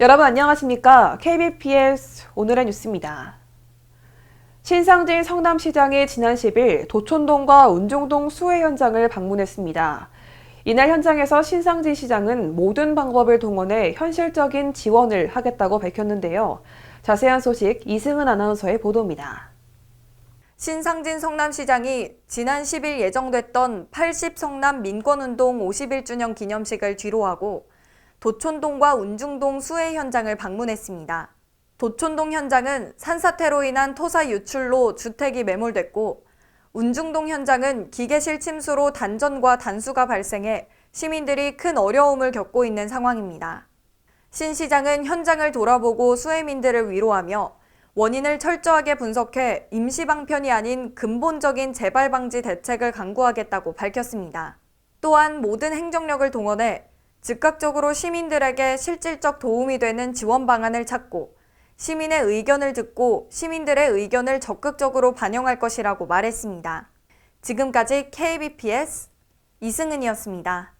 여러분 안녕하십니까? KBPS 오늘의 뉴스입니다. 신상진 성남시장이 지난 10일 도촌동과 운중동 수해 현장을 방문했습니다. 이날 현장에서 신상진 시장은 모든 방법을 동원해 현실적인 지원을 하겠다고 밝혔는데요. 자세한 소식 이승은 아나운서의 보도입니다. 신상진 성남시장이 지난 10일 예정됐던 80 성남 민권운동 51주년 기념식을 뒤로하고 도촌동과 운중동 수해 현장을 방문했습니다. 도촌동 현장은 산사태로 인한 토사 유출로 주택이 매몰됐고 운중동 현장은 기계실 침수로 단전과 단수가 발생해 시민들이 큰 어려움을 겪고 있는 상황입니다. 신 시장은 현장을 돌아보고 수해민들을 위로하며 원인을 철저하게 분석해 임시 방편이 아닌 근본적인 재발 방지 대책을 강구하겠다고 밝혔습니다. 또한 모든 행정력을 동원해 즉각적으로 시민들에게 실질적 도움이 되는 지원 방안을 찾고 시민의 의견을 듣고 시민들의 의견을 적극적으로 반영할 것이라고 말했습니다. 지금까지 KBPS 이승은이었습니다.